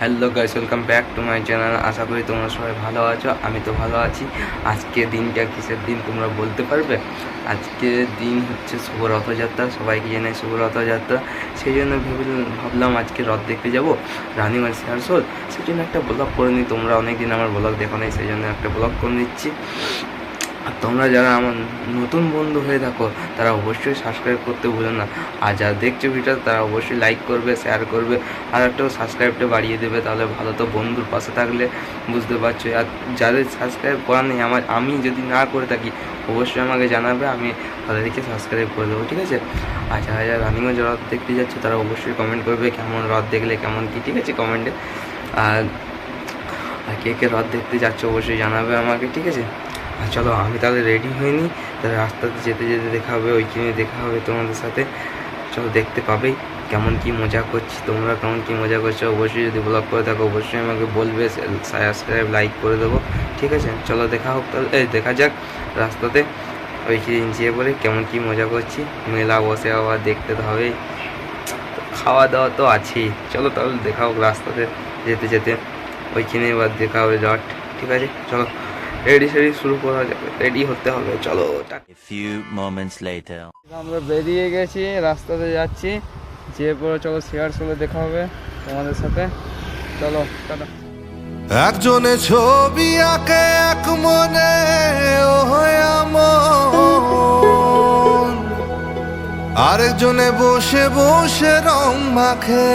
Hello guys welcome back to my channel আশা করি তোমরা সবাই ভালো আছো, আমি তো ভালো আছি। আজকে দিনটা কিসের দিন তোমরা বলতে পারবে? আজকে দিন হচ্ছে শুভ রথযাত্রা, সবাইকে জানাই শুভ রথযাত্রা। সেই জন্য ভেবে ভাবলাম আজকে রথ দেখতে যাব, রানিমার শেয়ারসোল সেই জন্য একটা ব্লগ করে নিই, তোমরা অনেকদিন আমার ব্লগ দেখো নাই, সেই জন্য একটা ব্লগ করে নিচ্ছি। আর তোমরা যারা আমার নতুন বন্ধু হয়ে থাকো, তারা অবশ্যই সাবস্ক্রাইব করতে ভুলো না। আর যারা দেখছ ভিডিও তারা অবশ্যই লাইক করবে শেয়ার করবে, আর একটু সাবস্ক্রাইবটা বাড়িয়ে দেবে, তাহলে ভালো তো বন্ধুর পাশে থাকলে বুঝতে পারছ। আর যাদের সাবস্ক্রাইব করা নেই, আমার, আমি যদি না করে থাকি, অবশ্যই আমাকে জানাবে, আমি তাদেরকে সাবস্ক্রাইব করে দেবো, ঠিক আছে? আর যারা যারা রানিংও রথ দেখতে যাচ্ছে, তারা অবশ্যই কমেন্ট করবে, কেমন রথ দেখলে কেমন কী, ঠিক আছে কমেন্টে আর কে কে রথ দেখতে যাচ্ছে, অবশ্যই জানাবে আমাকে, ঠিক আছে? চলো, আমি তাহলে রেডি হইনি তাহলে রাস্তাতে যেতে যেতে দেখা হবে, ওইখানে দেখা হবে তোমাদের সাথে। চলো, দেখতে পাবেই কেমন কি মজা করছি। তোমরা কেমন কি মজা করছ, অবশ্যই যদি ব্লগ করে থাকো, অবশ্যই আমাকে বলবে সাবস্ক্রাইব লাইক করে দেবো। ঠিক আছে? চলো, দেখা হোক তাহলে। দেখা যাক রাস্তাতে। ওইখানে যেয়ে বলে কেমন কি মজা করছি। মেলা বসে আবার দেখতে তো হবেই। খাওয়া দাওয়া তো আছেই। চলো, তাহলে দেখা হোক রাস্তাতে যেতে যেতে। ওইখানে এবার দেখা হবে, জট। ঠিক আছে? চলো। রেডি সেডি শুরু করা যাবে। রেডি হতে হবে চলো A few moments আমরা বেরিয়ে গেছি রাস্তাতে যাচ্ছি। যে পরে চলো শেয়ার চলে দেখা হবে তোমাদের সাথে। চলো টাটা। একজনে ছবি আঁকে এক মনে ও আমন। আরেকজনে বসে বসে রং মাখে।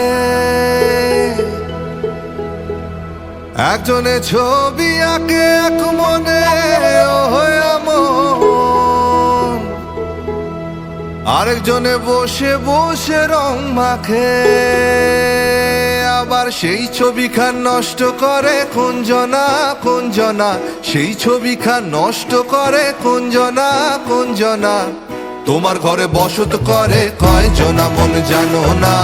একজনে ছবি আঁকে, এক মনে আরেকজনে বসে বসে রং মাখে। আবার সেই ছবিখান নষ্ট করে কুঞ্জনা কুঞ্জনা। সেই ছবিখান নষ্ট করে কুঞ্জনা কুঞ্জনা। তোমার ঘরে বসত করে কয়জনা মন জানো না?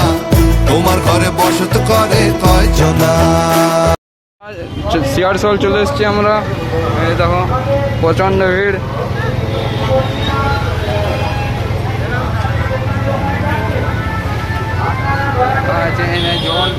তোমার ঘরে বসত করে কয়জনা? শেয়ার সল চলে এসেছি আমরা এই দেখো প্রচণ্ড ভিড় আছে এনে জল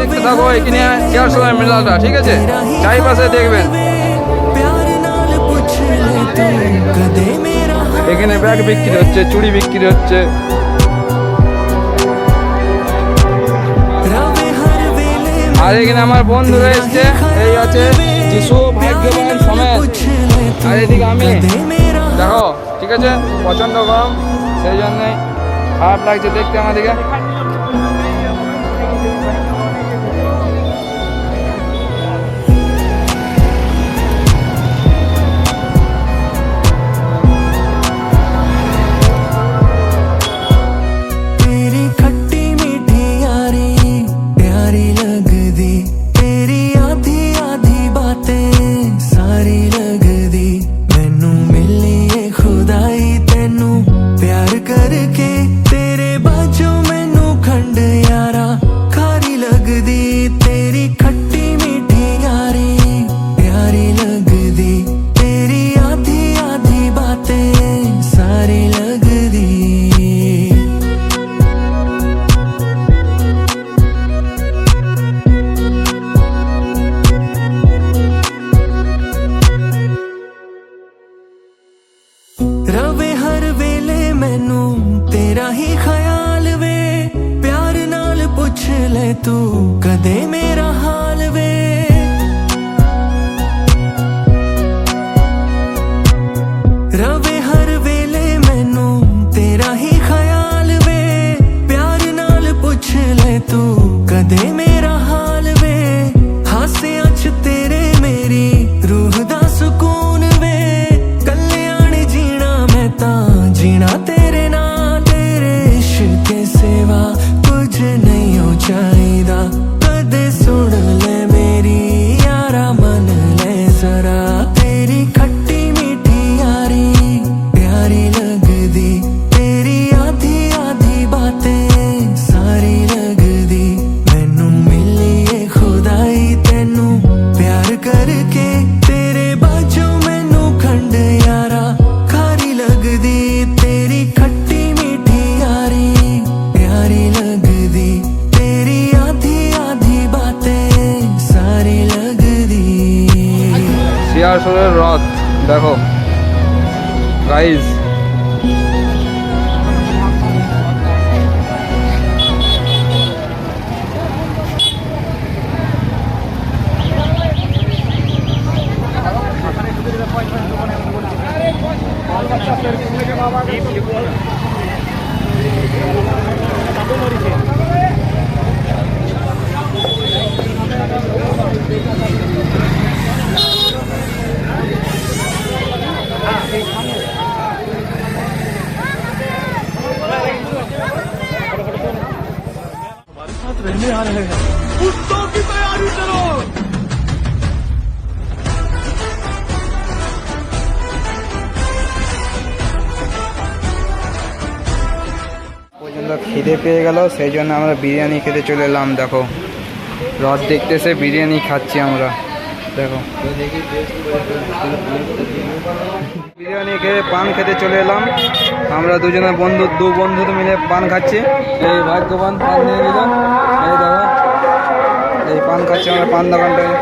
দেখতে থাকো, এখানে চেয়ার সোলার মেলাটা, ঠিক আছে? চারিপাশে দেখবেন। এখানে ব্যাগ বিক্রি হচ্ছে, চুড়ি বিক্রি হচ্ছে। আর এখানে আমার বন্ধু রয়েছে এই আছে যিশু ভাগ্যবান সমেত। আর এদিকে আমি, দেখো, ঠিক আছে? প্রচণ্ড গরম সেই জন্যে খারাপ লাগছে দেখতে আমাদেরকে। ਰਵੇ ਹਰ ਵੇਲੇ ਮੈਨੂੰ, ਤੇਰਾ ਹੀ ਖਿਆਲ ਵੇ। ਪਿਆਰ ਨਾਲ ਪੁੱਛ ਲੈ ਤੂੰ, ਕਦੇ ਮੇਰਾ ਹਾਲ ਵੇ। ਰਵੇ আসলের রথ দেখো গাইজ পর্যন্ত খিদে পেয়ে গেল, সেই জন্য আমরা বিরিয়ানি খেতে চলে এলাম, দেখো। রথ দেখতেছে, বিরিয়ানি খাচ্ছি আমরা। দেখো। বিরিয়ানি খেয়ে পান খেতে চলে এলাম। আমরা দুজনে বন্ধু, দু বন্ধু মিলে পান খাচ্ছি। এই ভাগ্যবান পান নিয়ে নিল এই দেখো, এই পান খাচ্ছি আমরা পান দোকানটায়।